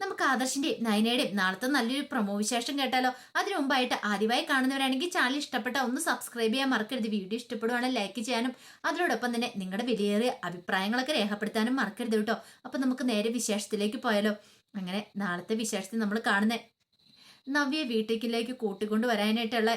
നമുക്ക് ആദർശിന്റെയും നയനയുടെയും നാളത്തെ നല്ലൊരു പ്രമോ വിശേഷം കേട്ടാലോ? അതിനു മുമ്പായിട്ട് ആദ്യമായി കാണുന്നവരാണെങ്കിൽ ചാനൽ ഇഷ്ടപ്പെട്ട ഒന്ന് സബ്സ്ക്രൈബ് ചെയ്യാൻ മറക്കരുത്. വീഡിയോ ഇഷ്ടപ്പെടുവാണെങ്കിൽ ലൈക്ക് ചെയ്യാനും അതിനോടൊപ്പം തന്നെ നിങ്ങളുടെ വിലയേറിയ അഭിപ്രായങ്ങളൊക്കെ രേഖപ്പെടുത്താനും മറക്കരുത് കേട്ടോ. അപ്പൊ നമുക്ക് നേരെ വിശേഷത്തിലേക്ക് പോയാലോ? അങ്ങനെ നാളത്തെ വിശേഷത്തിൽ നമ്മൾ കാണുന്നേ നവ്യ വീട്ടിലേക്ക് കൂട്ടിക്കൊണ്ട് വരാനായിട്ടുള്ള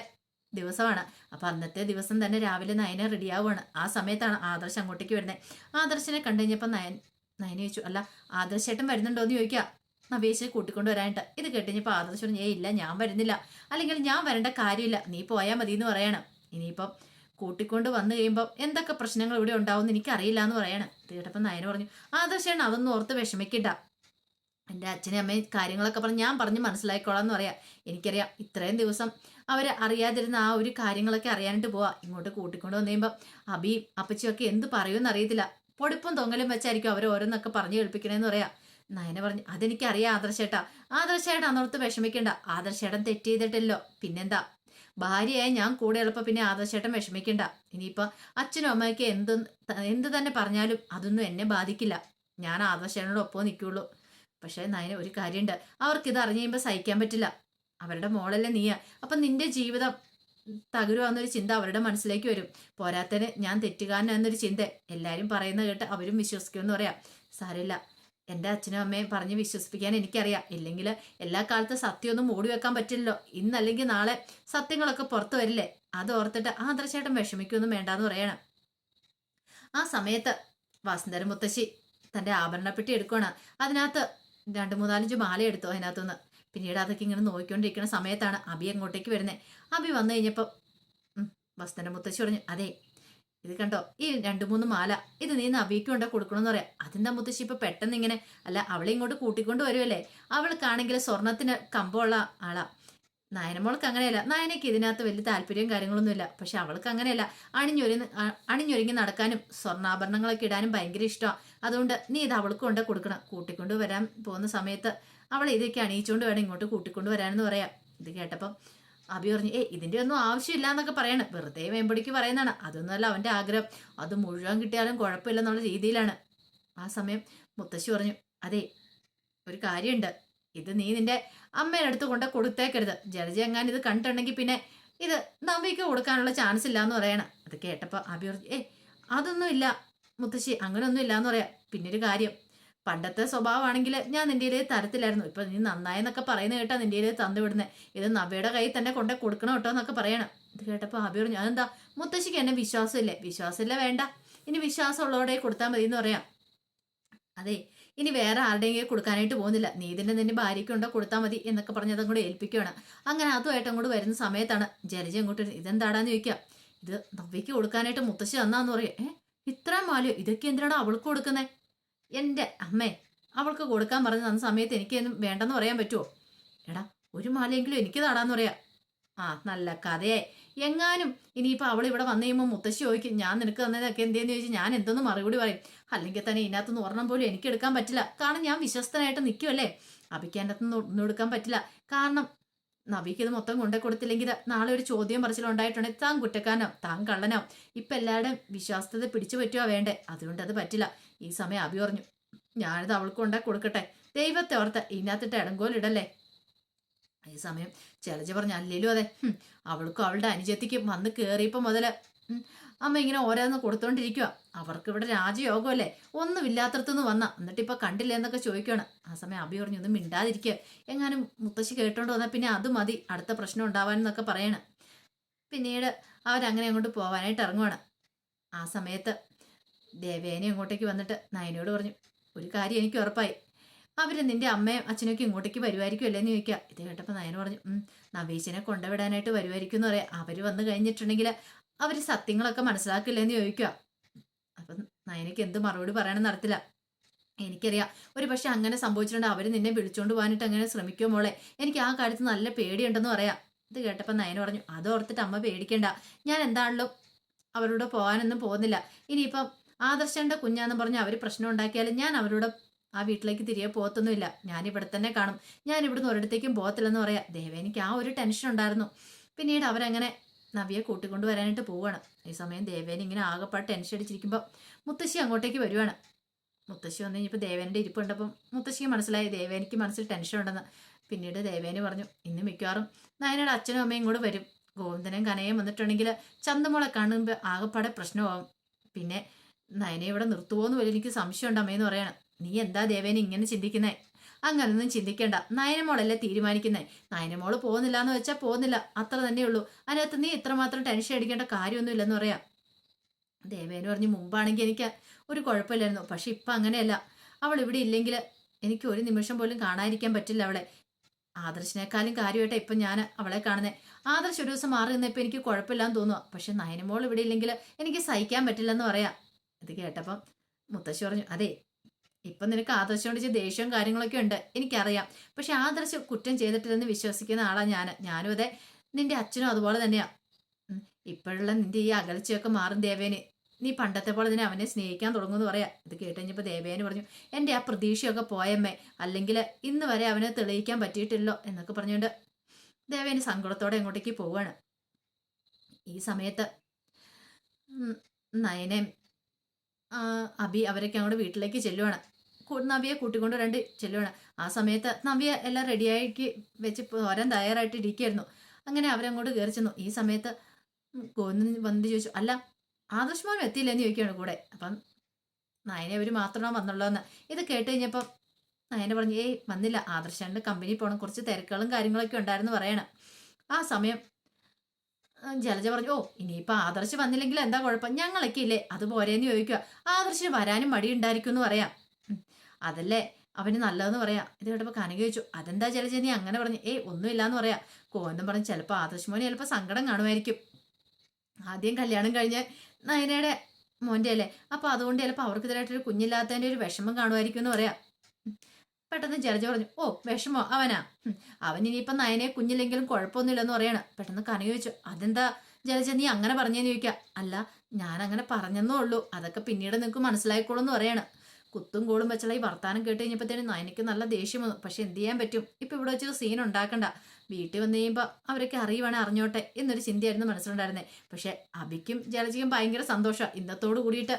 ദിവസമാണ്. അപ്പൊ അന്നത്തെ ദിവസം തന്നെ രാവിലെ നയന റെഡിയാവുകയാണ് ആ സമയത്താണ് ആദർശ് അങ്ങോട്ടേക്ക് വരുന്നത്. ആദർശനെ കണ്ടു കഴിഞ്ഞപ്പോൾ നയൻ നയന ചോദിച്ചു അല്ല ആദർശേട്ടൻ വരുന്നുണ്ടോ എന്ന് ചോദിക്കുക നവേശിനെ കൂട്ടിക്കൊണ്ട് വരാനായിട്ട്. ഇത് കേട്ടിഞ്ഞപ്പോൾ ആദർശ് പറഞ്ഞു ഏ ഇല്ല ഞാൻ വരുന്നില്ല. അല്ലെങ്കിൽ ഞാൻ വരേണ്ട കാര്യമില്ല. നീ പോയാൽ മതി എന്ന് പറയണം. ഇനിയിപ്പം കൂട്ടിക്കൊണ്ട് വന്നു കഴിയുമ്പോൾ എന്തൊക്കെ പ്രശ്നങ്ങൾ ഇവിടെ ഉണ്ടാവും എനിക്കറിയില്ല എന്ന് പറയണം. കേട്ടപ്പോൾ നയന പറഞ്ഞു ആദർശേട്ടൻ അതൊന്നും ഓർത്ത് വിഷമിക്കണ്ട. എന്റെ അച്ഛനും അമ്മയും കാര്യങ്ങളൊക്കെ പറഞ്ഞ് ഞാൻ പറഞ്ഞ് മനസ്സിലാക്കിക്കോളാം എന്ന് പറയാം. എനിക്കറിയാം ഇത്രയും ദിവസം അവർ അറിയാതിരുന്ന ആ ഒരു കാര്യങ്ങളൊക്കെ അറിയാനായിട്ട് പോവാ. ഇങ്ങോട്ട് കൂട്ടിക്കൊണ്ട് വന്നു കഴിയുമ്പോൾ അബിയും അപ്പച്ചിയും ഒക്കെ എന്ത് പറയുമെന്ന് അറിയത്തില്ല. പൊടിപ്പും തൊങ്ങലും വെച്ചായിരിക്കും അവർ ഓരോന്നൊക്കെ പറഞ്ഞു കേൾപ്പിക്കണേന്ന് പറയാം. നയന പറഞ്ഞു അതെനിക്കറിയാം ആദർശേട്ടാ. ആദർശേട്ടാ അന്നോർത്ത് വിഷമിക്കണ്ട. ആദർശേട്ടൻ തെറ്റ് ചെയ്തിട്ടല്ലോ പിന്നെന്താ? ഭാര്യയായി ഞാൻ കൂടെ എളുപ്പം പിന്നെ ആദർശേട്ടൻ വിഷമിക്കണ്ട. ഇനിയിപ്പോൾ അച്ഛനും അമ്മയ്ക്ക് എന്ത് എന്ത് തന്നെ പറഞ്ഞാലും അതൊന്നും എന്നെ ബാധിക്കില്ല. ഞാൻ ആദർശേട്ടനോട് ഒപ്പം നിൽക്കുള്ളൂ. പക്ഷേ നയന ഒരു കാര്യമുണ്ട് അവർക്കിത് അറിഞ്ഞു കഴിയുമ്പോൾ സഹിക്കാൻ പറ്റില്ല. അവരുടെ മോളല്ലേ നീയ. അപ്പം നിന്റെ ജീവിതം തകരുവാന്നൊരു ചിന്ത അവരുടെ മനസ്സിലേക്ക് വരും. പോരാത്തന് ഞാൻ തെറ്റുകാരനെന്നൊരു ചിന്ത എല്ലാവരും പറയുന്നത് കേട്ട് അവരും വിശ്വസിക്കുമെന്ന് പറയാം. സാരമില്ല. എന്റെ അച്ഛനും അമ്മയും പറഞ്ഞ് വിശ്വസിപ്പിക്കാൻ എനിക്കറിയാം. ഇല്ലെങ്കിൽ എല്ലാ കാലത്തും സത്യമൊന്നും മൂടി വെക്കാൻ പറ്റില്ലല്ലോ. ഇന്നല്ലെങ്കിൽ നാളെ സത്യങ്ങളൊക്കെ പുറത്തു വരില്ലേ? അത് ഓർത്തിട്ട് ആദർശേട്ടൻ വിഷമിക്കൊന്നും വേണ്ടാന്ന് പറയണം. ആ സമയത്ത് വസന്തര മുത്തശ്ശി തന്റെ ആഭരണപ്പെട്ടി എടുക്കുകയാണ് അതിനകത്ത് രണ്ട് മൂന്നാലഞ്ച് മാല എടുത്തു അതിനകത്തുനിന്ന്. പിന്നീട് അതൊക്കെ ഇങ്ങനെ നോക്കിക്കൊണ്ടിരിക്കുന്ന സമയത്താണ് അബി അങ്ങോട്ടേക്ക് വരുന്നത് അബി വന്നു കഴിഞ്ഞപ്പോൾ വസ്തന്റെ മുത്തശ്ശി പറഞ്ഞു അതെ ഇത് കണ്ടോ? ഈ രണ്ട് മൂന്ന് മാല. ഇത് നീ നവീക്ക് കൊണ്ട കൊടുക്കണമെന്ന് പറയാം. അതെന്താ മുത്തശ്ശി ഇപ്പൊ പെട്ടെന്ന് ഇങ്ങനെ അല്ല അവളെ ഇങ്ങോട്ട് കൂട്ടിക്കൊണ്ട് വരുമല്ലേ അവൾക്കാണെങ്കിൽ സ്വർണത്തിന് കമ്പമുള്ള ആളാ. നയനമോൾക്ക് അങ്ങനെയല്ല. നയനയ്ക്ക് ഇതിനകത്ത് വലിയ താല്പര്യവും കാര്യങ്ങളൊന്നുമില്ല പക്ഷെ അവൾക്ക് അങ്ങനെയല്ല. അണിഞ്ഞൊരു അണിഞ്ഞൊരുങ്ങി നടക്കാനും സ്വർണാഭരണങ്ങളൊക്കെ ഇടാനും ഭയങ്കര ഇഷ്ടമാണ് അതുകൊണ്ട് നീ ഇത് അവൾക്ക് കൊണ്ട് കൊടുക്കണം. കൂട്ടിക്കൊണ്ട് വരാൻ പോകുന്ന സമയത്ത് അവൾ ഇതൊക്കെ അണിയിച്ചുകൊണ്ട് വേണം ഇങ്ങോട്ട് കൂട്ടിക്കൊണ്ട് വരാനെന്ന് പറയാം. ഇത് കേട്ടപ്പം അബി പറഞ്ഞു ഏ ഇതിന്റെ ഒന്നും ആവശ്യമില്ല എന്നൊക്കെ പറയണം. വെറുതെ വേമ്പടിക്ക് പറയുന്നതാണ്. അതൊന്നുമല്ല അവന്റെ ആഗ്രഹം. അത് മുഴുവൻ കിട്ടിയാലും കുഴപ്പമില്ല എന്നുള്ള രീതിയിലാണ്. ആ സമയം മുത്തശ്ശി പറഞ്ഞു അതെ ഒരു കാര്യമുണ്ട്. ഇത് നീ നിന്റെ അമ്മയുടെ അടുത്ത് കൊണ്ട് കൊടുത്തേക്കരുത്. ജലജ എങ്ങാൻ ഇത് കണ്ടിട്ടുണ്ടെങ്കിൽ പിന്നെ ഇത് നവ്യക്ക് കൊടുക്കാനുള്ള ചാൻസ് ഇല്ല എന്ന് പറയണം. അത് കേട്ടപ്പോൾ അബി പറഞ്ഞു ഏ അതൊന്നും ഇല്ല മുത്തശ്ശി അങ്ങനെയൊന്നും ഇല്ല എന്ന് പറയാം. പിന്നൊരു കാര്യം പണ്ടത്തെ സ്വഭാവമാണെങ്കിൽ ഞാൻ നിന്റെ ഇടയിൽ തരത്തില്ലായിരുന്നു. ഇപ്പൊ നീ നന്നായെന്നൊക്കെ പറയുന്ന കേട്ടാ നിന്റെ ഇടയിൽ തന്നു വിടുന്നത് ഇത് നവയുടെ കയ്യിൽ തന്നെ കൊണ്ടേ കൊടുക്കണം കേട്ടോ എന്നൊക്കെ പറയണം. ഇത് കേട്ടപ്പോൾ അബി പറഞ്ഞു അതെന്താ മുത്തശ്ശിക്ക് എന്നെ വിശ്വാസമില്ലേ? വിശ്വാസമില്ല വേണ്ട. ഇനി വിശ്വാസമുള്ളവടെ കൊടുത്താൽ മതി എന്ന് പറയാം. അതെ ഇനി വേറെ ആരുടെയെങ്കിലും കൊടുക്കാനായിട്ട് പോകുന്നില്ല. നീ ഇതിന്റെ നിന്റെ ഭാര്യയ്ക്ക് ഉണ്ടോ കൊടുത്താൽ മതി എന്നൊക്കെ പറഞ്ഞ് അതും കൂടെ ഏൽപ്പിക്കുകയാണ്. അങ്ങനെ അതുമായിട്ട് അങ്ങോട്ട് വരുന്ന സമയത്താണ് ജലജ അങ്ങോട്ട് ഇതെന്താടാന്ന് ചോദിക്കാം ഇത് നവ്യക്ക് കൊടുക്കാനായിട്ട് മുത്തശ്ശി തന്നാന്ന് പറയാം. ഏഹ് ഇത്രയും മാലിയോ? ഇതൊക്കെ എന്തിനാണ് അവൾക്ക് കൊടുക്കുന്നത് എന്റെ അമ്മേ അവൾക്ക് കൊടുക്കാൻ പറഞ്ഞു തന്ന സമയത്ത് എനിക്കൊന്നും വേണ്ടെന്ന് പറയാൻ പറ്റുമോ എടാ ഒരു മാലയെങ്കിലും എനിക്ക് നാടാന്ന് പറയാ. ആ നല്ല കഥയായി. എങ്ങാനും ഇനിയിപ്പോൾ അവൾ ഇവിടെ വന്നു കഴിയുമ്പോൾ മുത്തശ്ശി ചോദിക്കും ഞാൻ നിനക്ക് തന്നതൊക്കെ എന്തേന്ന്? ചോദിച്ചാൽ ഞാൻ എന്തെന്ന് മറുപടി പറയും. അല്ലെങ്കിൽ തന്നെ ഇതിനകത്തുനിന്ന് ഒരെണ്ണം പോലും എനിക്ക് എടുക്കാൻ പറ്റില്ല. കാരണം ഞാൻ വിശ്വസ്തനായിട്ട് നിൽക്കുമല്ലേ അബിക്ക് എന്റെ അകത്തുനിന്ന് ഒന്നും എടുക്കാൻ പറ്റില്ല. കാരണം നബിക്ക് ഇത് മൊത്തം കൊണ്ടേ കൊടുത്തില്ലെങ്കിൽ നാളെ ഒരു ചോദ്യം പറച്ചിലുണ്ടായിട്ടുണ്ടെങ്കിൽ താൻ കുറ്റക്കാനോ താൻ കള്ളനോ ഇപ്പം എല്ലാവരുടെയും വിശ്വാസത്തെ പിടിച്ചു പറ്റുക വേണ്ടേ? അതുകൊണ്ട് അത് പറ്റില്ല. ഈ സമയം അഭി പറഞ്ഞു ഞാനിത് അവൾക്ക് ഉണ്ടാക്കി കൊടുക്കട്ടെ. ദൈവത്തെ ഓർത്ത് ഇതിനകത്തിട്ട് ഇടങ്കോലിടല്ലേ ഈ സമയം ചെലജ പറഞ്ഞു അല്ലേലും അതെ. അവൾക്കും അവളുടെ അനുജത്തിക്കും വന്ന് കയറിയപ്പോൾ മുതൽ അമ്മ ഇങ്ങനെ ഓരോന്ന് കൊടുത്തോണ്ടിരിക്കുക അവർക്ക് ഇവിടെ രാജയോഗമല്ലേ? ഒന്നുമില്ലാത്തടത്തുനിന്ന് വന്ന. എന്നിട്ട് ഇപ്പൊ കണ്ടില്ല എന്നൊക്കെ ചോദിക്കുകയാണ് ആ സമയം അബി പറഞ്ഞു ഒന്നും മിണ്ടാതിരിക്കുക എങ്ങാനും മുത്തശ്ശി കേട്ടോണ്ട് വന്നാൽ പിന്നെ അത് മതി. അടുത്ത പ്രശ്നം ഉണ്ടാവാനെന്നൊക്കെ പറയണം. പിന്നീട് അവരങ്ങനെ അങ്ങോട്ട് പോവാനായിട്ട് ഇറങ്ങുവാണ്. ആ സമയത്ത് ദേവേനെ ഇങ്ങോട്ടേക്ക് വന്നിട്ട് നയനോട് പറഞ്ഞു ഒരു കാര്യം എനിക്ക് ഉറപ്പായി. അവർ നിന്റെ അമ്മയും അച്ഛനൊക്കെ ഇങ്ങോട്ടേക്ക് വരുമായിരിക്കും അല്ലേന്ന് ചോദിക്കുക ഇത് കേട്ടപ്പോൾ നയന പറഞ്ഞു നവീശനെ കൊണ്ടുവിടാനായിട്ട് വരുമായിരിക്കും എന്ന് പറയാം. അവർ വന്നു കഴിഞ്ഞിട്ടുണ്ടെങ്കിൽ അവർ സത്യങ്ങളൊക്കെ മനസ്സിലാക്കില്ലെന്ന് ചോദിക്കുക അപ്പം നയനയ്ക്ക് എന്ത് മറുപടി പറയണം നടത്തില്ല എനിക്കറിയാം ഒരു പക്ഷെ അങ്ങനെ സംഭവിച്ചിട്ടുണ്ട്. അവർ നിന്നെ വിളിച്ചുകൊണ്ട് പോകാനായിട്ട് അങ്ങനെ ശ്രമിക്കുമോ മോളെ? എനിക്ക് ആ കാര്യത്തിൽ നല്ല പേടിയുണ്ടെന്ന് പറയാം. ഇത് കേട്ടപ്പോൾ നയന പറഞ്ഞു അതോർത്തിട്ട് അമ്മ പേടിക്കേണ്ട. ഞാൻ എന്താണല്ലോ അവരോട് പോകാനൊന്നും പോകുന്നില്ല. ഇനിയിപ്പം ആദർശന്റെ കുഞ്ഞാന്ന് പറഞ്ഞ് അവർ പ്രശ്നം ഉണ്ടാക്കിയാലും ഞാൻ അവരോട് ആ വീട്ടിലേക്ക് തിരികെ പോകത്തൊന്നുമില്ല. ഞാൻ ഇവിടെ തന്നെ കാണും. ഞാൻ ഇവിടുന്ന് ഒരിടത്തേക്കും പോകത്തില്ലെന്ന് പറയാം. ദേവേനിക്ക് ആ ഒരു ടെൻഷൻ ഉണ്ടായിരുന്നു. പിന്നീട് അവരങ്ങനെ നവിയെ കൂട്ടിക്കൊണ്ട് വരാനായിട്ട് പോവുകയാണ് ഈ സമയം ദേവേന ഇങ്ങനെ ആകെപ്പാട് ടെൻഷൻ അടിച്ചിരിക്കുമ്പോൾ മുത്തശ്ശി അങ്ങോട്ടേക്ക് വരുവാണ്. മുത്തശ്ശി വന്നു കഴിഞ്ഞപ്പോൾ ദേവേന്റെ ഇരിപ്പ് കണ്ടപ്പം മുത്തശ്ശിക്ക് മനസ്സിലായി. ദേവേനിക്ക് മനസ്സിൽ ടെൻഷൻ ഉണ്ടെന്ന്. പിന്നീട് ദേവേന് പറഞ്ഞു ഇന്ന് മിക്കവാറും നയനയുടെ അച്ഛനും അമ്മയും കൂടെ വരും. ഗോവിന്ദനും കനയും വന്നിട്ടുണ്ടെങ്കിൽ ചന്തമോളെ കാണുമ്പോൾ ആകെപ്പാടെ പ്രശ്നമാകും പിന്നെ നയനെ ഇവിടെ നിർത്തുവോന്ന് വലിയ എനിക്ക് സംശയമുണ്ട് അമ്മയെന്ന് പറയണം. നീ എന്താ ദേവേനെ ഇങ്ങനെ ചിന്തിക്കുന്നേ? അങ്ങനൊന്നും ചിന്തിക്കേണ്ട. നയനമോളല്ലേ തീരുമാനിക്കുന്നേ? നയനമോൾ പോകുന്നില്ല എന്ന് വെച്ചാൽ പോകുന്നില്ല. അത്ര തന്നെ ഉള്ളൂ അതിനകത്ത് നീ ഇത്രമാത്രം ടെൻഷൻ അടിക്കേണ്ട കാര്യമൊന്നുമില്ലെന്ന് പറയാം. ദേവേന് പറഞ്ഞു മുമ്പാണെങ്കിൽ എനിക്ക് ഒരു കുഴപ്പമില്ലായിരുന്നു. പക്ഷെ ഇപ്പം അങ്ങനെയല്ല. അവൾ ഇവിടെ ഇല്ലെങ്കിൽ എനിക്ക് ഒരു നിമിഷം പോലും കാണാതിരിക്കാൻ പറ്റില്ല അവളെ. ആദർശിനേക്കാളും കാര്യമായിട്ട് ഇപ്പം ഞാൻ അവളെ കാണുന്നത് ആദർശ് ഒരു ദിവസം മാറി നിന്നപ്പോൾ എനിക്ക് കുഴപ്പമില്ലാന്ന് തോന്നുക പക്ഷെ നയനമോൾ ഇവിടെ ഇല്ലെങ്കിൽ എനിക്ക് സഹിക്കാൻ പറ്റില്ലെന്ന് പറയാം. ഇത് കേട്ടപ്പം മുത്തശ്ശി പറഞ്ഞു അതെ ഇപ്പം നിനക്ക് ആദർശം കൊണ്ട് ദേഷ്യവും കാര്യങ്ങളൊക്കെ ഉണ്ട്. എനിക്കറിയാം. പക്ഷെ ആദർശ് കുറ്റം ചെയ്തിട്ടില്ലെന്ന് വിശ്വസിക്കുന്ന ആളാണ് ഞാൻ ഞാനും അതെ നിന്റെ അച്ഛനും അതുപോലെ തന്നെയാ. ഇപ്പോഴുള്ള നിന്റെ ഈ അകൽച്ചയൊക്കെ മാറും ദേവേന്. നീ പണ്ടത്തെ പോലെ തന്നെ അവനെ സ്നേഹിക്കാൻ തുടങ്ങുമെന്ന് പറയാം. ഇത് കേട്ടുകഴിഞ്ഞപ്പോൾ ദേവേന് പറഞ്ഞു എന്റെ ആ പ്രതീക്ഷയൊക്കെ പോയമ്മേ. അല്ലെങ്കിൽ ഇന്ന് വരെ അവനെ തെളിയിക്കാൻ പറ്റിയിട്ടില്ലോ എന്നൊക്കെ പറഞ്ഞുകൊണ്ട് ദേവേന് സങ്കടത്തോടെ അങ്ങോട്ടേക്ക് പോവാണ്. ഈ സമയത്ത് നയനേം അബി അവരൊക്കെ അങ്ങോട്ട് വീട്ടിലേക്ക് ചെല്ലുവാണ്. നവിയെ കൂട്ടിക്കൊണ്ട് രണ്ട് ചെല്ലുവാണ്. ആ സമയത്ത് നവിയ എല്ലാം റെഡിയായിട്ട് വെച്ച് പോരാൻ തയ്യാറായിട്ട് ഇരിക്കുകയായിരുന്നു അങ്ങനെ അവരങ്ങോട്ട് കയറി ചെന്നു. ഈ സമയത്ത് കോന്നു വന്ന് ചോദിച്ചു അല്ല ആദർശമാനം എത്തിയില്ലെന്ന് ചോദിക്കുകയാണ് കൂടെ. അപ്പം നയനെ അവർ മാത്രമാണ് വന്നുള്ളൂ എന്ന് ഇത് കേട്ട് കഴിഞ്ഞപ്പം നയനെ പറഞ്ഞു ഏയ് വന്നില്ല. ആദർശാണ്ട് കമ്പനി പോകണം കുറച്ച് തിരക്കുകളും കാര്യങ്ങളൊക്കെ ഉണ്ടായിരുന്നു പറയണം. ആ സമയം ജലജ പറഞ്ഞു ഓ ഇനിയിപ്പോൾ ആദർശ് വന്നില്ലെങ്കിൽ എന്താ കുഴപ്പം? ഞങ്ങളൊക്കെ ഇല്ലേ അത് പോരേന്ന് ചോദിക്കുക. ആദർശിന് വരാനും മടിയുണ്ടായിരിക്കും എന്ന് പറയാം അതല്ലേ? അവന് നല്ലതെന്ന് പറയാം. ഇത് കേട്ടപ്പോൾ കനക ചോദിച്ചു അതെന്താ ജലജ നീ അങ്ങനെ പറഞ്ഞു? ഏയ് ഒന്നുമില്ലാന്ന് പറയാം. കോന്നും പറഞ്ഞു ചിലപ്പോൾ ആദർശ് മോനെ ചിലപ്പോൾ സങ്കടം കാണുമായിരിക്കും. ആദ്യം കല്യാണം കഴിഞ്ഞ് നയനയുടെ മോന്റെ അല്ലേ അപ്പോൾ അതുകൊണ്ട് ചിലപ്പോൾ അവർക്കെതിരായിട്ടൊരു കുഞ്ഞില്ലാത്തതിന്റെ ഒരു വിഷമം കാണുമായിരിക്കും എന്ന് പറയാം. പെട്ടെന്ന് ജലജ പറഞ്ഞു ഓ വിഷമോ അവനാ. അവൻ ഇനിയിപ്പം നയനെ കുഞ്ഞില്ലെങ്കിലും കുഴപ്പമൊന്നുമില്ലെന്ന് പറയണം. പെട്ടെന്ന് കനി ചോദിച്ചു അതെന്താ ജലജ നീ അങ്ങനെ പറഞ്ഞെന്ന് ചോദിക്കുക അല്ല ഞാൻ അങ്ങനെ പറഞ്ഞെന്നേ ഉള്ളൂ. അതൊക്കെ പിന്നീട് നിങ്ങൾക്ക് മനസ്സിലായിക്കോളും എന്ന് പറയണം. കുത്തും കോളും വെച്ചുള്ള ഈ വർത്താനം കേട്ട് കഴിഞ്ഞപ്പോഴത്തേനും നയനയ്ക്ക് നല്ല ദേഷ്യം വന്നു. പക്ഷെ എന്ത് ചെയ്യാൻ പറ്റും? ഇപ്പൊ ഇവിടെ വെച്ചൊരു സീൻ ഉണ്ടാക്കണ്ട. വീട്ടിൽ വന്നു കഴിയുമ്പോൾ അവരൊക്കെ അറിയുവാണെ അറിഞ്ഞോട്ടെ എന്നൊരു ചിന്തയായിരുന്നു മനസ്സിലുണ്ടായിരുന്നത് പക്ഷെ അബിക്കും ജലജിക്കും ഭയങ്കര സന്തോഷമാണ് ഇന്നത്തോട് കൂടിയിട്ട്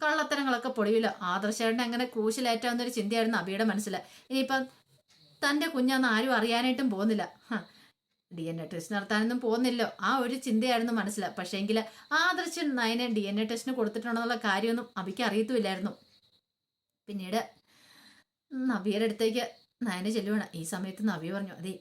കള്ളത്തരങ്ങളൊക്കെ പൊടിയില്ല ആദർശേട്ടൻ അങ്ങനെ ക്രൂശിലേറ്റാവുന്ന ഒരു ചിന്തയായിരുന്നു അബിയുടെ മനസ്സിൽ ഇനിയിപ്പം തന്റെ കുഞ്ഞാന്ന് ആരും അറിയാനായിട്ടും പോകുന്നില്ല. ഡി എൻ എ ടെസ്റ്റ് നടത്താനൊന്നും പോകുന്നില്ലോ. ആ ഒരു ചിന്തയായിരുന്നു മനസ്സിൽ പക്ഷേങ്കിൽ ആദർശൻ നയനെ ഡി എൻ എ ടെസ്റ്റിന് കൊടുത്തിട്ടുണ്ടെന്നുള്ള കാര്യമൊന്നും അബിക്ക് അറിയത്തുമില്ലായിരുന്നു. പിന്നീട് നബിയുടെ അടുത്തേക്ക് നയനെ ചെല്ലുവാണ്. ഈ സമയത്ത് നബി പറഞ്ഞു അതെ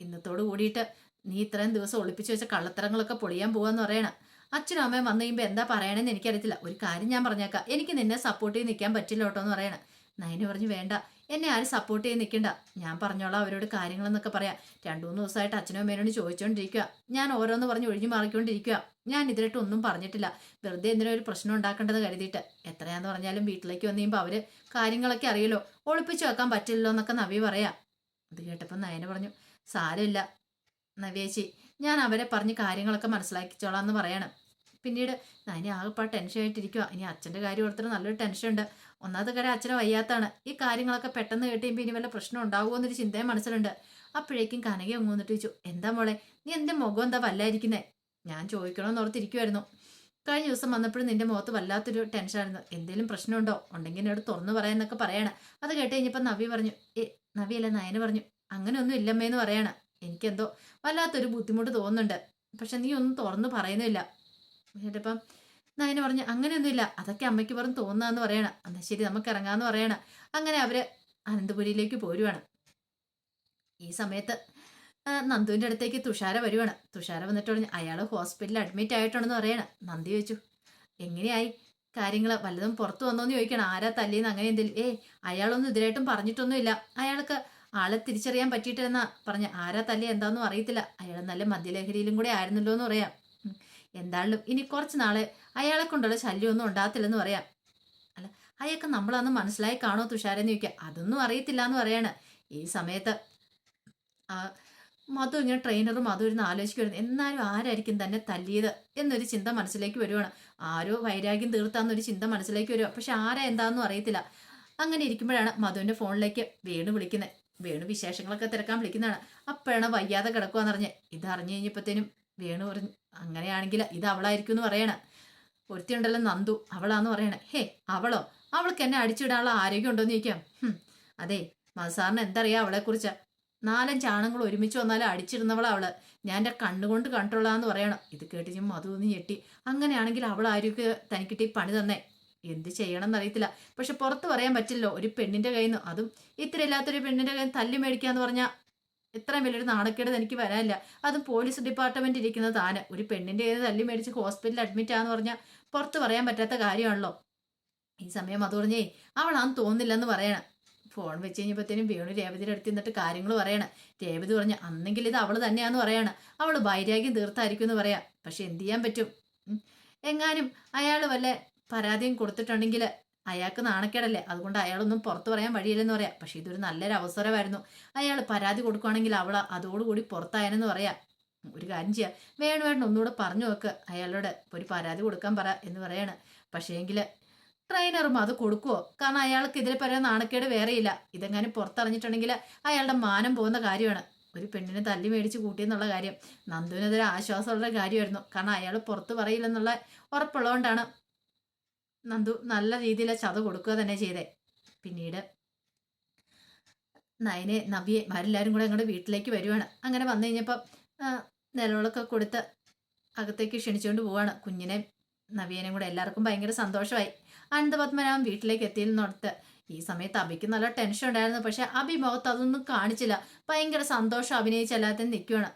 ഇന്നത്തോട് കൂടിയിട്ട് നീ ഇത്രയും ദിവസം ഒളിപ്പിച്ചു വെച്ച കള്ളത്തരങ്ങളൊക്കെ പൊളിയാൻ പോവാന്ന് പറയണം. അച്ഛനും അമ്മയും വന്നു കഴിയുമ്പോൾ എന്താ പറയണമെന്ന് എനിക്കറിയത്തില്ല. ഒരു കാര്യം ഞാൻ പറഞ്ഞേക്കാം. എനിക്ക് നിന്നെ സപ്പോർട്ട് ചെയ്ത് നിൽക്കാൻ പറ്റില്ല കേട്ടോ എന്ന് പറയണം. നയന് പറഞ്ഞു വേണ്ട. എന്നെ ആരും സപ്പോർട്ട് ചെയ്ത് നിൽക്കണ്ട ഞാൻ പറഞ്ഞോളാം അവരോട് കാര്യങ്ങളെന്നൊക്കെ പറയാം. രണ്ടു മൂന്ന് ദിവസമായിട്ട് അച്ഛനും അമ്മേനോട് ചോദിച്ചുകൊണ്ടിരിക്കുക ഞാൻ ഓരോന്ന് പറഞ്ഞ് ഒഴിഞ്ഞു മാറിക്കൊണ്ടിരിക്കുക ഞാൻ ഇതിലിട്ട് ഒന്നും പറഞ്ഞിട്ടില്ല. വെറുതെ എന്തിനും ഒരു പ്രശ്നം ഉണ്ടാക്കേണ്ടത് കരുതിയിട്ട്. എത്രയാന്ന് പറഞ്ഞാലും വീട്ടിലേക്ക് വന്നു കഴിയുമ്പോൾ അവർ കാര്യങ്ങളൊക്കെ അറിയല്ലോ. ഒളിപ്പിച്ചു വെക്കാൻ പറ്റില്ലല്ലോ എന്നൊക്കെ നവി പറയാം. അത് കേട്ടപ്പോൾ നയന പറഞ്ഞു സാരമില്ല. നവ്യേച്ചി ഞാൻ അവരെ പറഞ്ഞ് കാര്യങ്ങളൊക്കെ മനസ്സിലാക്കിച്ചോളാം എന്ന് പറയണം. പിന്നീട് നയന ആകെപ്പാട് ടെൻഷൻ ആയിട്ടിരിക്കുക ഇനി അച്ഛന്റെ കാര്യം ഓർത്തിട്ട് നല്ലൊരു ടെൻഷൻ ഉണ്ട്. ഒന്നാമത്തെ കാര്യം അച്ഛനെ വയ്യാത്താണ് ഈ കാര്യങ്ങളൊക്കെ പെട്ടെന്ന് കേട്ടേ ഇനി വല്ല പ്രശ്നം ഉണ്ടാവുമോ എന്നൊരു ചിന്തയും മനസ്സിലുണ്ട്. അപ്പോഴേക്കും കനകി അങ്ങ് വന്നിട്ട് ചോദിച്ചു എന്താ മോളെ നീ എന്റെ മുഖം എന്താ വല്ലായിരിക്കുന്നേ? ഞാൻ ചോദിക്കണമെന്ന് ഓർത്തിരിക്കുമായിരുന്നു കഴിഞ്ഞ ദിവസം വന്നപ്പോഴും നിന്റെ മുഖത്ത് വല്ലാത്തൊരു ടെൻഷനായിരുന്നു എന്തെങ്കിലും പ്രശ്നമുണ്ടോ? ഉണ്ടെങ്കിൽ എന്നോട് തുറന്നു പറയാന്നൊക്കെ പറയണം. അത് കേട്ട് കഴിഞ്ഞപ്പോൾ നവി പറഞ്ഞു ഏ നവിയല്ല നയന പറഞ്ഞു? അങ്ങനെ അങ്ങനെയൊന്നും ഇല്ലമ്മേന്ന് പറയണം. എനിക്കെന്തോ വല്ലാത്തൊരു ബുദ്ധിമുട്ട് തോന്നുന്നുണ്ട്. പക്ഷെ നീ ഒന്നും തുറന്നു പറയുന്നില്ല. എന്നിട്ടിപ്പം നയന പറഞ്ഞു അങ്ങനെയൊന്നുമില്ല. അതൊക്കെ അമ്മയ്ക്ക് പറഞ്ഞ് തോന്നാന്ന് പറയണം. എന്നാൽ ശരി നമുക്ക് ഇറങ്ങാന്ന് പറയണം. അങ്ങനെ അവർ അനന്തപുരിയിലേക്ക് പോരുവാണ്. ഈ സമയത്ത് നന്ദുവിന്റെ അടുത്തേക്ക് തുഷാര വരുവാണ്. തുഷാര വന്നിട്ട് പറഞ്ഞു അയാൾ ഹോസ്പിറ്റലിൽ അഡ്മിറ്റ് ആയിട്ടുണ്ടെന്ന് പറയണം. നന്ദി ചോദിച്ചു. എങ്ങനെയായി? കാര്യങ്ങൾ വല്ലതും പുറത്തു വന്നോന്ന് ചോദിക്കണം. ആരാ തല്ലിയെന്ന് അങ്ങനെ എന്തെങ്കിലും ഏ അയാളൊന്നും ഇതിലായിട്ടും പറഞ്ഞിട്ടൊന്നുമില്ല. അയാൾക്ക് ആളെ തിരിച്ചറിയാൻ പറ്റിയിട്ടെന്നാ പറഞ്ഞ. ആരാ തല്ലി എന്താണെന്നും അറിയത്തില്ല. അയാൾ നല്ല മദ്യലഹരിയിലും കൂടെ ആയിരുന്നല്ലോ എന്ന് പറയാം. എന്തായാലും ഇനി കുറച്ച് നാളെ അയാളെ കൊണ്ടുള്ള ശല്യമൊന്നും ഉണ്ടാകത്തില്ലെന്ന് പറയാം. അല്ല അയാൾക്ക് നമ്മളന്ന് മനസ്സിലായി കാണോ തുഷാരെന്ന് ചോദിക്കുക. അതൊന്നും അറിയത്തില്ല എന്ന് പറയാണ്. ഈ സമയത്ത് മധു ഇങ്ങനെ ട്രെയിനറും മധു ഇരുന്ന് ആലോചിക്കുമായിരുന്നു എന്നാലും ആരായിരിക്കും തന്നെ തല്ലിയത് എന്നൊരു ചിന്ത മനസ്സിലേക്ക് വരുവാണ്. ആരോ വൈരാഗ്യം തീർത്താന്നൊരു ചിന്ത മനസ്സിലേക്ക് വരുക പക്ഷെ ആരാ എന്താണെന്നും അറിയത്തില്ല. അങ്ങനെ ഇരിക്കുമ്പോഴാണ് മധുവിന്റെ ഫോണിലേക്ക് വേണു വിളിക്കുന്നത് വേണു വിശേഷങ്ങളൊക്കെ തിരക്കാൻ വിളിക്കുന്നതാണ്. അപ്പോഴാണ് വയ്യാതെ കിടക്കുകയെന്ന് പറഞ്ഞ് ഇത് അറിഞ്ഞു കഴിഞ്ഞപ്പോഴത്തേനും വേണു പറഞ്ഞു അങ്ങനെയാണെങ്കിൽ ഇത് അവളായിരിക്കും എന്ന് പറയണ. ഒരുത്തിയുണ്ടല്ലോ നന്ദു അവളാന്ന് പറയണേ. ഹേ അവളോ? അവൾക്ക് എന്നെ അടിച്ചിടാനുള്ള ആരോഗ്യം ഉണ്ടോന്ന് ചോദിക്കാം. അതെ മസാറിന് എന്തറിയാം അവളെക്കുറിച്ച്? നാലഞ്ച് ആണുങ്ങൾ ഒരുമിച്ച് വന്നാലും അടിച്ചിരുന്നവളാ അവൾ. ഞാൻ എന്റെ കണ്ണുകൊണ്ട് കണ്ടുള്ളതാന്ന് പറയണം. ഇത് കേട്ട് ഞാൻ മധുന്ന് ഞെട്ടി. അങ്ങനെയാണെങ്കിൽ ആരോഗ്യ തനിക്കിട്ട് ഈ പണി തന്നെ. എന്ത് ചെയ്യണം എന്നറിയത്തില്ല പക്ഷെ പുറത്ത് പറയാൻ പറ്റില്ലല്ലോ. ഒരു പെണ്ണിന്റെ കയ്യിൽ നിന്ന് അതും ഇത്ര ഇല്ലാത്തൊരു പെണ്ണിന്റെ കയ്യിൽ തല്ലി മേടിക്കാന്ന് പറഞ്ഞാൽ ഇത്രയും വലിയൊരു നാണക്കേട് എനിക്ക് വരാനില്ല. അത് പോലീസ് ഡിപ്പാർട്ട്മെന്റ് ഇരിക്കുന്ന താന്. ഒരു പെണ്ണിന്റെ ഏത് തല്ലി മേടിച്ച് ഹോസ്പിറ്റലിൽ അഡ്മിറ്റ് ആന്ന് പറഞ്ഞാൽ പുറത്ത് പറയാൻ പറ്റാത്ത കാര്യമാണല്ലോ. ഈ സമയം അത് പറഞ്ഞേ അവളാന്ന് തോന്നില്ലെന്ന് പറയണം. ഫോൺ വെച്ച് കഴിഞ്ഞപ്പോഴത്തേനും വേണു രേവതിയുടെ അടുത്ത് നിന്നിട്ട് കാര്യങ്ങൾ പറയണം. രേവതി പറഞ്ഞ അന്നെങ്കിൽ ഇത് അവൾ തന്നെയാന്ന് പറയാണ്. അവൾ വൈരാഗ്യം തീർത്തായിരിക്കും എന്ന് പറയാം. പക്ഷെ എന്ത് ചെയ്യാൻ പറ്റും? എങ്ങാനും അയാൾ വല്ല പരാതിയും കൊടുത്തിട്ടുണ്ടെങ്കിൽ അയാൾക്ക് നാണക്കേടല്ലേ? അതുകൊണ്ട് അയാളൊന്നും പുറത്തു പറയാൻ വഴിയില്ലെന്ന് പറയാം. പക്ഷെ ഇതൊരു നല്ലൊരു അവസരമായിരുന്നു. അയാൾ പരാതി കൊടുക്കുകയാണെങ്കിൽ അവൾ അതോടുകൂടി പുറത്തായെന്ന് പറയാം. ഒരു കാര്യം ചെയ്യാം. വേണു വേണം ഒന്നുകൂടെ പറഞ്ഞു നോക്ക് അയാളോട് ഒരു പരാതി കൊടുക്കാൻ പറ എന്ന് പറയാണ്. പക്ഷേങ്കിൽ ട്രെയിനറും അത് കൊടുക്കുവോ? കാരണം അയാൾക്ക് ഇതിൽ പറയാൻ നാണക്കേട് വേറെയില്ല. ഇതെങ്ങാനും പുറത്തറിഞ്ഞിട്ടുണ്ടെങ്കിൽ അയാളുടെ മാനം പോകുന്ന കാര്യമാണ്. ഒരു പെണ്ണിനെ തല്ലി മേടിച്ച് കൂട്ടിയെന്നുള്ള കാര്യം. നന്ദുവിനതൊരു ആശ്വാസമുള്ള കാര്യമായിരുന്നു. കാരണം അയാൾ പുറത്ത് പറയില്ലെന്നുള്ള ഉറപ്പുള്ളതുകൊണ്ടാണ് നന്ദു നല്ല രീതിയിൽ ചത കൊടുക്കുക തന്നെ ചെയ്തേ. പിന്നീട് നയനെ നവിയെ അവരെല്ലാവരും കൂടെ അങ്ങോട്ട് വീട്ടിലേക്ക് വരുവാണ്. അങ്ങനെ വന്നു കഴിഞ്ഞപ്പോൾ നിലവിളൊക്കെ കൊടുത്ത് അകത്തേക്ക് ക്ഷണിച്ചുകൊണ്ട് പോവാണ്. കുഞ്ഞിനെ നവിയനെയും കൂടെ എല്ലാവർക്കും ഭയങ്കര സന്തോഷമായി. അനന്തപത്മനാഭൻ വീട്ടിലേക്ക് എത്തിയിരുന്നിടത്ത് ഈ സമയത്ത് അബിക്ക് നല്ല ടെൻഷൻ ഉണ്ടായിരുന്നു. പക്ഷെ അബി മുഖത്ത് അതൊന്നും കാണിച്ചില്ല. ഭയങ്കര സന്തോഷം അഭിനയിച്ച് എല്ലാത്തിനും നിൽക്കുകയാണ്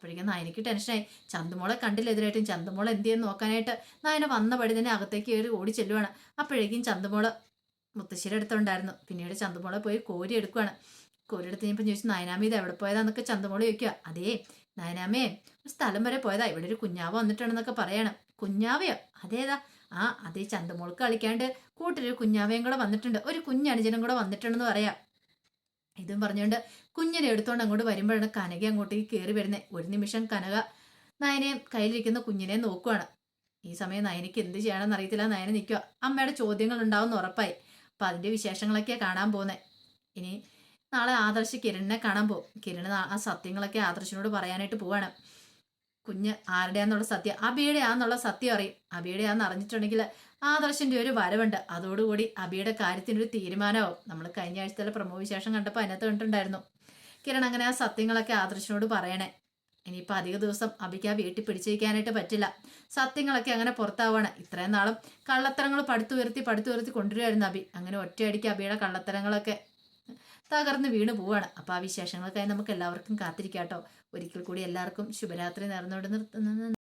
അപ്പോഴേക്കും നായനയ്ക്ക് ടെൻഷനായി ചന്തുമോളെ കണ്ടില്ല എതിരായിട്ടും. ചന്തുമോൾ എന്ത് ചെയ്യാൻ നോക്കാനായിട്ട്? നായന വന്ന പടി തന്നെ അകത്തേക്ക് കയറി ഓടി ചെല്ലുവാണ്. അപ്പോഴേക്കും ചന്തുമോൾ മുത്തശ്ശിയുടെ അടുത്തുണ്ടായിരുന്നു. പിന്നീട് ചന്തുമോളെ പോയി കോരി എടുക്കുവാണ്. കോരി എടുത്ത് കഴിഞ്ഞപ്പോൾ ചോദിച്ചു നായനാമി ഇത് എവിടെ പോയതാന്നൊക്കെ ചന്തുമോൾ ചോദിക്കുക അതേ നായനാമേ ഒരു സ്ഥലം വരെ പോയതാ. ഇവിടെ ഒരു കുഞ്ഞാവ വന്നിട്ടുണ്ടെന്നൊക്കെ പറയണം. കുഞ്ഞാവയോ? അതേതാ. ആ അതേ ചന്തമോൾക്ക് കളിക്കാണ്ട് കൂട്ടൊരു കുഞ്ഞാവയും കൂടെ വന്നിട്ടുണ്ട്. ഒരു കുഞ്ഞനുജനും കൂടെ വന്നിട്ടുണ്ടെന്ന് പറയാം. ഇതും പറഞ്ഞുകൊണ്ട് കുഞ്ഞിനെ എടുത്തോണ്ട് അങ്ങോട്ട് വരുമ്പോഴാണ് കനക അങ്ങോട്ടേക്ക് കയറി വരുന്നത് ഒരു നിമിഷം കനക നയനെ കയ്യിലിരിക്കുന്ന കുഞ്ഞിനെ നോക്കുവാണ്. ഈ സമയം നയനയ്ക്ക് എന്ത് ചെയ്യണമെന്ന് അറിയത്തില്ല. നയന നിൽക്കുക അമ്മയുടെ ചോദ്യങ്ങൾ ഉണ്ടാവും ഉറപ്പായി. അപ്പം അതിന്റെ വിശേഷങ്ങളൊക്കെ കാണാൻ പോകുന്നത് ഇനി നാളെ ആദർശ് കിരണിനെ കാണാൻ പോകും. കിരണ് ആ സത്യങ്ങളൊക്കെ ആദർശിനോട് പറയാനായിട്ട് പോവാണ്. കുഞ്ഞ് ആരുടെയാന്നുള്ള സത്യം? അബിയുടെയാന്നുള്ള സത്യം അറിയും. അബിയുടെയാന്ന് അറിഞ്ഞിട്ടുണ്ടെങ്കിൽ ആദർശിന്റെ ഒരു വരവുണ്ട്. അതോടുകൂടി അബിയുടെ കാര്യത്തിനൊരു തീരുമാനമാവും. നമ്മൾ കഴിഞ്ഞ ആഴ്ചത്തെ പ്രമോ വിശേഷം കണ്ടപ്പോൾ അതിനകത്ത് കണ്ടിട്ടുണ്ടായിരുന്നു. കിരൺ അങ്ങനെ ആ സത്യങ്ങളൊക്കെ ആദർശിനോട് പറയണേ. ഇനിയിപ്പോൾ അധിക ദിവസം അബിക്ക് ആ വീട്ടിൽ പിടിച്ചിരിക്കാനായിട്ട് പറ്റില്ല. സത്യങ്ങളൊക്കെ അങ്ങനെ പുറത്താവാണ്. ഇത്രയും നാളും കള്ളത്തരങ്ങൾ പടുത്തുയർത്തി പടുത്തുയർത്തി കൊണ്ടുവരുമായിരുന്നു അബി. അങ്ങനെ ഒറ്റയടിക്ക് അബിയുടെ കള്ളത്തരങ്ങളൊക്കെ തകർന്ന് വീണ് പോവാണ്. അപ്പോൾ ആ വിശേഷങ്ങൾക്കായി നമുക്ക് എല്ലാവർക്കും കാത്തിരിക്കാം കേട്ടോ ഒരിക്കൽ കൂടി എല്ലാവർക്കും ശുഭരാത്രി നേർന്നോട് നിർത്തുന്നു.